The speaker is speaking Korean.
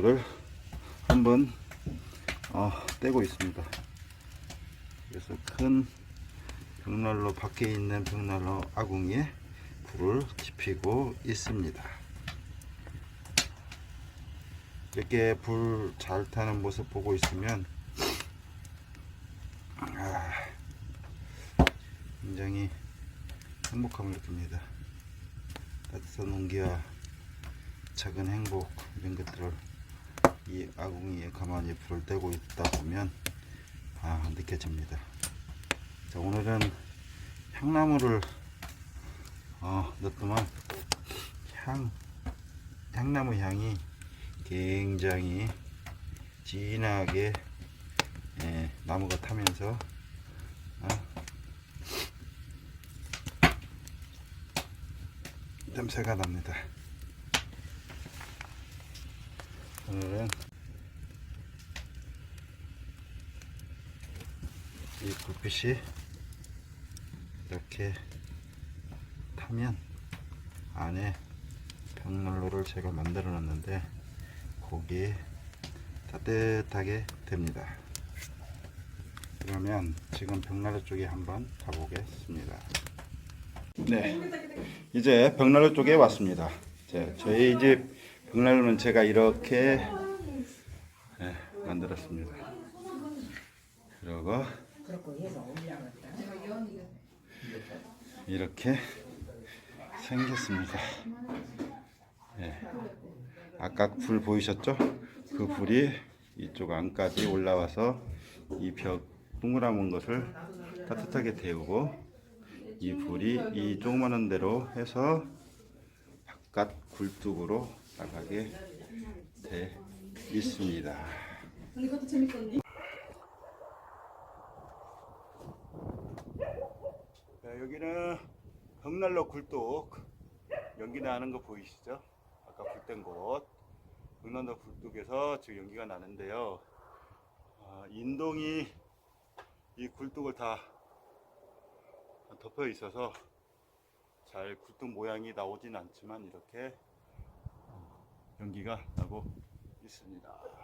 를 한번 어, 떼고 있습니다. 그래서 큰 벽난로 밖에 있는 벽난로 아궁이에 불을 지피고 있습니다. 이렇게 불 잘 타는 모습 보고 있으면 아, 굉장히 행복함을 느낍니다. 따뜻한 온기와 작은 행복 이런 것들을 이 아궁이에 가만히 불을 떼고 있다 보면 아, 느껴집니다. 자, 오늘은 향나무를 어, 넣더만 향 향나무 향이 굉장히 진하게 예, 나무가 타면서 어, 냄새가 납니다. 오늘은 이 불빛이 이렇게 타면 안에 벽난로를 제가 만들어 놨는데 거기에 따뜻하게 됩니다. 그러면 지금 벽난로 쪽에 한번 가보겠습니다. 네, 이제 벽난로 쪽에 왔습니다. 자, 저희 집 벽난로는 제가 이렇게 네, 만들었습니다. 그리고 이렇게 생겼습니다. 예. 아까 불 보이셨죠? 그 불이 이쪽 안까지 올라와서 이 벽 동그란 것을 따뜻하게 데우고 이 불이 이 조그마한 대로 해서 바깥 굴뚝으로 나가게 돼 있습니다. 그것도 재밌던데. 여기는 벽난로 굴뚝 연기 나는 거 보이시죠? 아까 불뗀곳 벽난로 굴뚝에서 지금 연기가 나는데요. 아, 인동이 이 굴뚝을 다 덮여 있어서 잘 굴뚝 모양이 나오진 않지만 이렇게 연기가 나고 있습니다.